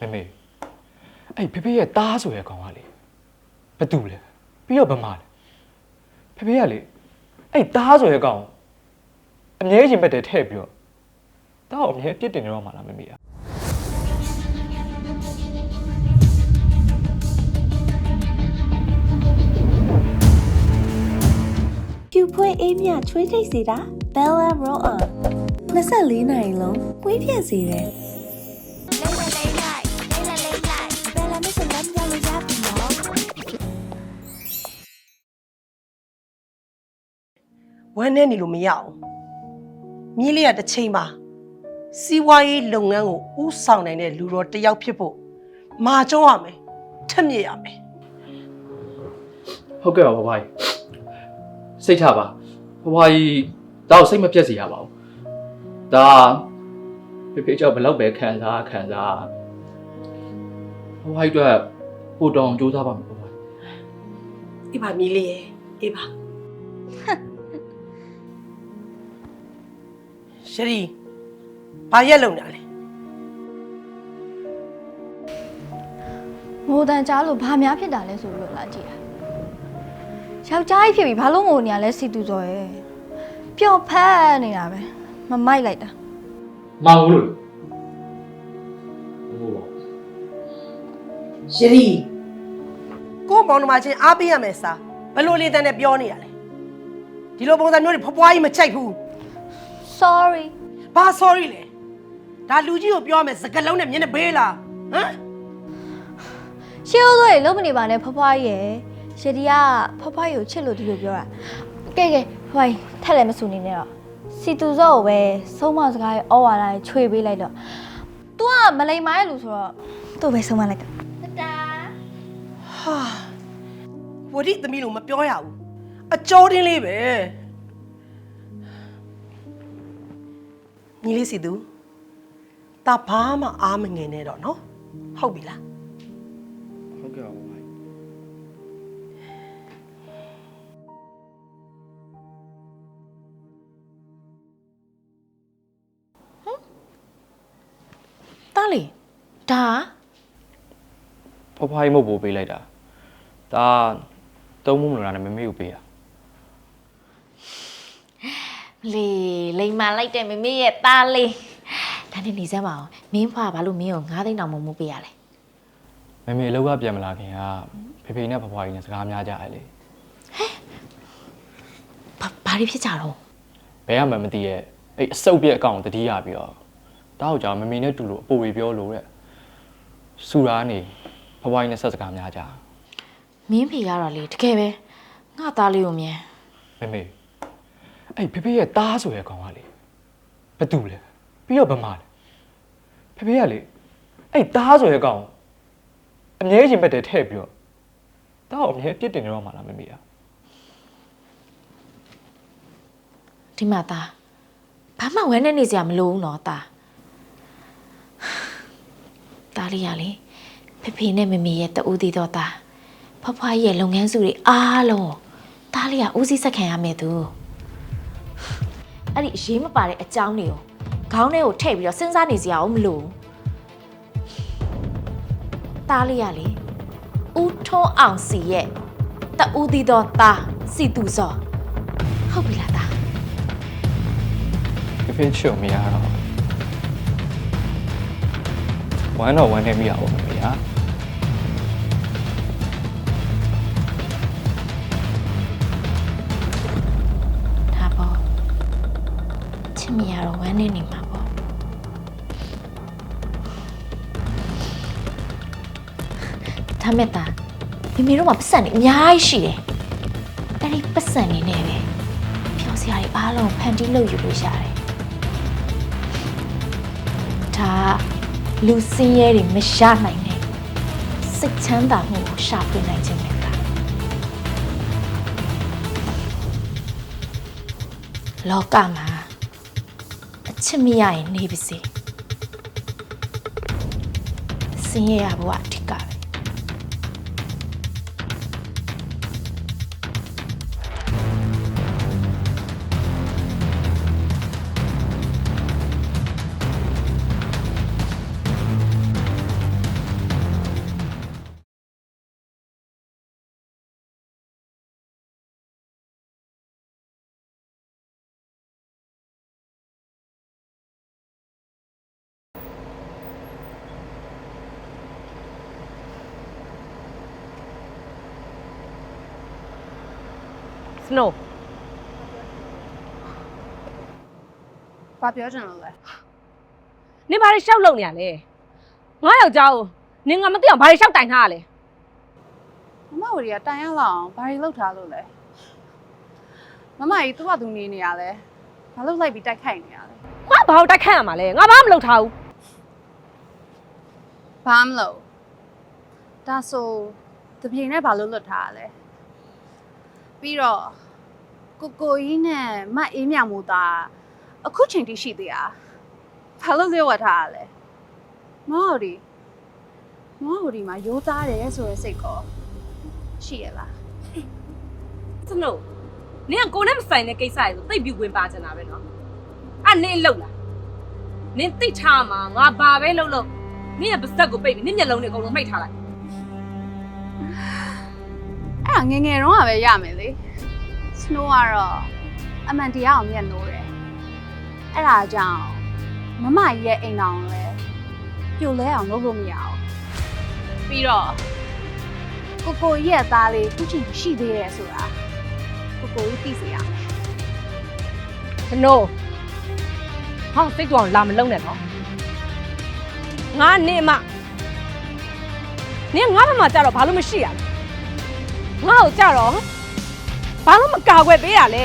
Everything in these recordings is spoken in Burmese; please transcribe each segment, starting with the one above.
မေမေအဲ့ဖေဖေရဲ့တားဆိုရဲ့ကောင်ကလေဘသူလဲပြီးတော့ဗမာလဲဖေဖေကလေအဲ့တားဆိုရဲ့ကောင်အမြဲရင်ဘက်တည်းထည့်ပြီးတော့တားကိုအမြဲပြစ်တင်နေတော့မှလားမေမေကဖြူဖွေးအေးမြချွေးထိတ်စေတာ Bella Roll On 24နိုင်လုံးကွေးပြက်စေတယ် ဝမ်းနဲ့နေလို့မရအောင်မြင်းလေးကတစ်ချိန်မှာစီးပွားရေးလုပ်ငန်းကိုဥဆောင်နိုင်တဲ့လူတော်တစ်ယောက်ဖြစ်ဖို့မာကြောရမယ်ထက်မြက်ရမယ်ဟုတ်ကဲ့ပါဘဘကြီးစိတ်ချပါဘဘကြီးဒါကိုစိတ်မပြတ်စေရပါဘူးဒါဖေဖေကြောင့်ဘယ်လောက်ပဲခံစားခံစားဘဘကြီးအတွက်ပိုတောင်စူးစမ်းပါမယ်ဘဘကြီးအေးပါမြင်းလေးရဲ့အေးပါ ရှရီဘာရက်လုံတာလဲငိုတန်ကြားလို့ဘာများဖြစ်တာလဲဆိုပြီးတော့လာကြည့်တာယောက်ျားကြီးဖြစ်ပြီးဘာလို့ငိုနေရလဲစီတူစော်ရဲ့ပျော့ဖက်နေတာပဲမမိုက်လိုက်တာမောင်လို့ဟိုရှရီကို့မောင်နှမချင်းအားပေးရမယ်စာဘယ်လိုလေးတန်းနဲ့ပြောနေရလဲဒီလိုပုံစံမျိုးတွေဖွားဖွားကြီးမချိုက်ဘူး sorry ဘာ sorry လဲဒါလူကြီးကိုပြောရမယ်စကလုံးနဲ့မျက်နှာဘေးလားဟမ်ရှေးဦးတို့ရေလုံးမနေပါနဲ့ဖွားဖွားကြီးရဲ့ရှယ်ဒီကဖွားဖွားကြီးကိုချစ်လို့ဒီလိုပြောတာကဲကဲဖွားဖွားကြီးထက်လည်းမဆူနေနဲ့တော့စီတူစော့ကိုပဲဆုံးမစကားရဲ့ဩဝါဒရဲ့ချွေပေးလိုက်တော့ तू ကမလိမ္မာရဲ့လူဆိုတော့သူ့ပဲဆုံးမလိုက်တာဟာဝရိသမီးလို့မပြောရဘူးအကျော်တင်းလေးပဲ ညီလေးစီသူဒါဘာမှအားမငယ်နဲ့တော့နော်ဟုတ်ပြီလားဟုတ်ကဲ့ပါဘဘကြီးတားလေဒါဘဘကြီးမဟုတ်ဘူးပေးလိုက်တာဒါသုံးမှုမလို့လားမမေကိုပေးရ လေလိမ်မာလိုက်တဲ့မမေရဲ့သားလေးဒါနဲ့နေစမ်းပါအောင်မင်းဖွာဘာလို့မင်းကို9သိန်းတောင်မမိုးပေးရလဲမမေအလောက်ကပြန်မလာခင်ကဖေဖေနဲ့ဘဘကြီးနဲ့စကားများကြရလေဘာဘာတွေဖြစ်ကြတော့ဘယ်မှမသိရဲ့အဲ့အစုပ်ပြက်အကောင်တတိယပြီးတော့တောက်ကြောင်မမေနဲ့တူလို့အပေါ်ဝေပြောလို့တဲ့စူရာနေဘဘကြီးနဲ့ဆက်စကားများကြမင်းဖေကတော့လေတကယ်ပဲငါသားလေးကိုမြန်မမေ အဲ့ဖေဖေရဲ့တားဆိုရဲ့ကောင်ကလေဘသူလဲပြီးတော့ဗမာလဲဖေဖေကလေအဲ့တားဆိုရဲ့ကောင်အမြဲရင်ဘက်တည်းထည့်ပြီးတော့တားကိုအမြဲပြစ်တင်နေတော့မှလားမမေကဒီမှာသားဘာမှဝဲနေနေစရာမလိုဘူးနော်သားသားလေးရလေဖေဖေနဲ့မမေရဲ့တူတည်တော့သားဖွားဖွားရဲ့လုပ်ငန်းစုတွေအားလုံးသားလေးကဦးစီးဆက်ခံရမယ်သူ အဲ့ဒီအရေးမပါတဲ့အကြောင်းတွေကိုခေါင်းထဲကိုထည့်ပြီးတော့စဉ်းစားနေစရာမလိုဘူးသားလေးရလေဦးထွန်းအောင်စီရဲ့တူတည်တော့သားစီသူစောဟုတ်ပြီလားသားဖေဖေချွတ်မရတော့ဝမ်းတော့ဝမ်းနေမိရပါမမေဟာ ချစ်မရတော့ဝမ်းနေနေမှာပေါ့ဒါမဲ့တာမိမိတို့မှာပတ်စံနေအများကြီးရှိတယ်အဲ့ဒီပတ်စံနေနဲ့ပဲဖြောစရာတွေအားလုံးဖန်တီးလုပ်ယူလို့ရတယ်ဒါလူစင်းရဲတွေမရနိုင်နဲ့စိတ်ချမ်းသာမှုကိုရှာဖွေနိုင်ခြင်းပဲလားလောကမှာအ ချစ်မရရင်နေပါစေစင်ရရဘဝ Snow ဘာပြောချင်လို့လဲနင်ဘာတွေရှောက်လုံနေရလဲငါယောက်ျားကိုနင်ငါမသိအောင်ဘာတွေရှောက်တိုင်ထားရလဲမမဝရီကတိုင်ရလောက်အောင်ဘာတွေလုပ်ထားလို့လဲမမကြီးသူ့ဘာသူနေနေရလဲဘာလို့လိုက်ပြီးတိုက်ခိုက်နေရလဲငါဘာလို့တိုက်ခတ်ရမှာလဲငါဘာမှမလုပ်ထားဘူးဘာမလို့ဒါဆိုတပြေနဲ့ဘာလို့လွတ်ထားရလဲ ပြီးတော့ကိုကိုကြီးနဲ့မအေးမြမို့သားအခုချိန်ထိရှိသေးတာဘာလို့လဲဝတ်ထားရလဲမမဝရီမမဝရီမှာရိုးသားတယ်ဆိုရယ်စိတ်ကောရှိရလားစနို့နင်ကကိုနဲ့မဆိုင်တဲ့ကိစ္စတွေဆိုသိပ်ပြီးဝင်ပါကြတာပဲနော်အဲ့နင်လှုပ်လားနင်သိထားမှာငါဘာပဲလှုပ်လို့နင်ရဲ့ပါဇက်ကိုပိတ်ပြီးနင်မျက်လုံးတွေအကုန်လုံးမှိတ်ထားလိုက် အဲ့ဒါငယ်ငယ်တော့ကပဲရမယ်လေ snow ကတော့အမှန်တရားကိုမျက်နှိုးတယ်အဲ့ဒါကြောင့်မမကြီးရဲ့အိမ်တော်ကိုလည်းပြိုလဲအောင်လုပ်လို့မရအောင်ပြီးတော့ကိုကိုကြီးရဲ့သားလေးခုချိန်ရှိသေးတယ်ဆိုတာကိုကိုကြီးသိစေရမယ်စနို့ဟောစိတ်တူအောင်လာမလုံးနဲ့နော်ငါနေမနင်ငါ့ဘက်မှာကြတော့ဘာလို့မရှိရလဲ ငါ့ကိုကြတော့ဘာလို့မကာကွယ်ပေးရလဲ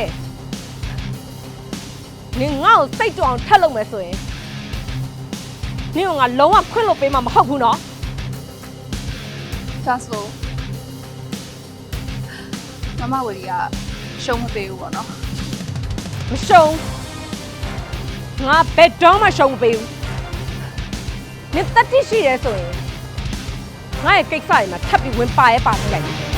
နင်ငါ့ကိုစိတ်တူအောင်ထက်လို့မယ်ဆိုရင်နင်ကငါလုံးဝခွင့်လို့ပေးမှာမဟုတ်ဘူးနော်ဒါဆိုမမဝရီကရှုံးမပေးဘူးပေါ့နော်မရှုံးငါဘယ်တော့မှရှုံးမပေးဘူးနင်တက်တိရှိရဲဆိုရင်ငါရဲ့ကိစ္စတွေမှာထပ်ပြီးဝင်ပါရဲပါကြည့်လိုက်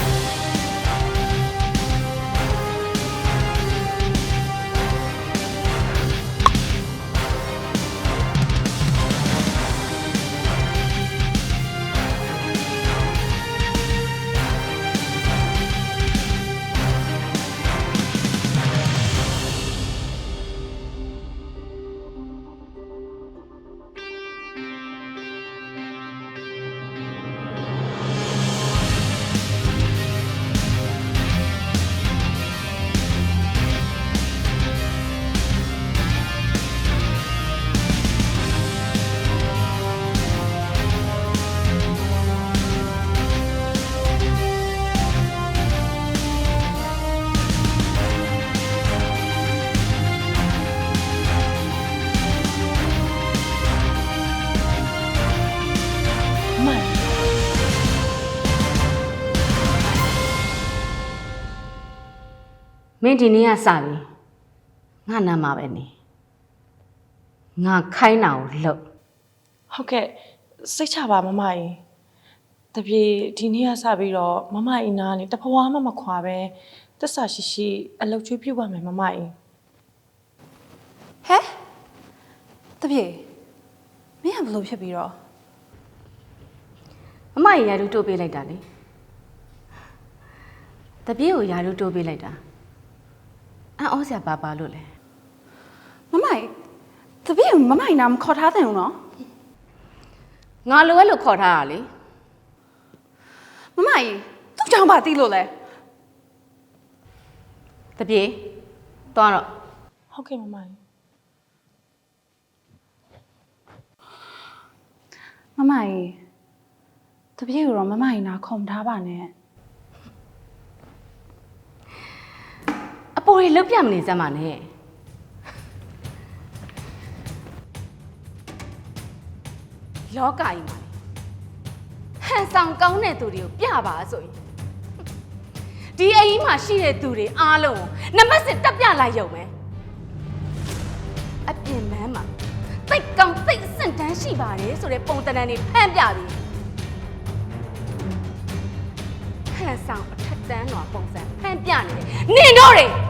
မင်းဒီနေ့ကစပြီငါနာမှာပဲနေငါခိုင်းတာကိုလှုပ်ဟုတ်ကဲ့စိတ်ချပါမမကြီးတပြေဒီနေ့ကစပြီးတော့မမကြီးနားနေတဖွာမှမခွာပဲတစ္ဆာရှိရှိအလုပ်ကျွေးပြုတ်ပါမယ်မမကြီးဟဲ့တပြေမင်းကဘလို့ဖြစ်ပြီးတော့မမကြီးယာရုတိုးပေးလိုက်တာလေတပြေကိုယာရုတိုးပေးလိုက်တာ အံ့ဩစရာပါပါလို့လဲမမကြီးတပြေကိုမမကြီးနာမခေါ်ထားတယ်နော်ငါလိုပဲလို့ခေါ်ထားတာလေမမကြီးသူ့ကြောင့်ပါသိလို့လဲတပြေသွားတော့ဟုတ်ကဲ့မမကြီးမမကြီးတပြေကိုတော့မမကြီးနာခေါ်မထားပါနဲ့ အပေါ်ရီလုတ်ပြမနေစမ်းပါနဲ့လောကကြီးမှာလေဟန်ဆောင်ကောင်းတဲ့သူတွေကိုပြပါဆိုရင်ဒီအိမ်ကြီးမှာရှိတဲ့သူတွေအားလုံးကိုနမစစ်တက်ပြလိုက်ရုံပဲအပြင်မန်းမှာတိတ်ကောင်တိတ်အဆင့်တန်းရှိပါတယ်ဆိုတဲ့ပုံတန်တန်းတွေဖန်ပြပြီးဟန်ဆောင်အထက်တန်းတော်ပုံစံဖန်ပြနေတယ်နင်တို့တွေ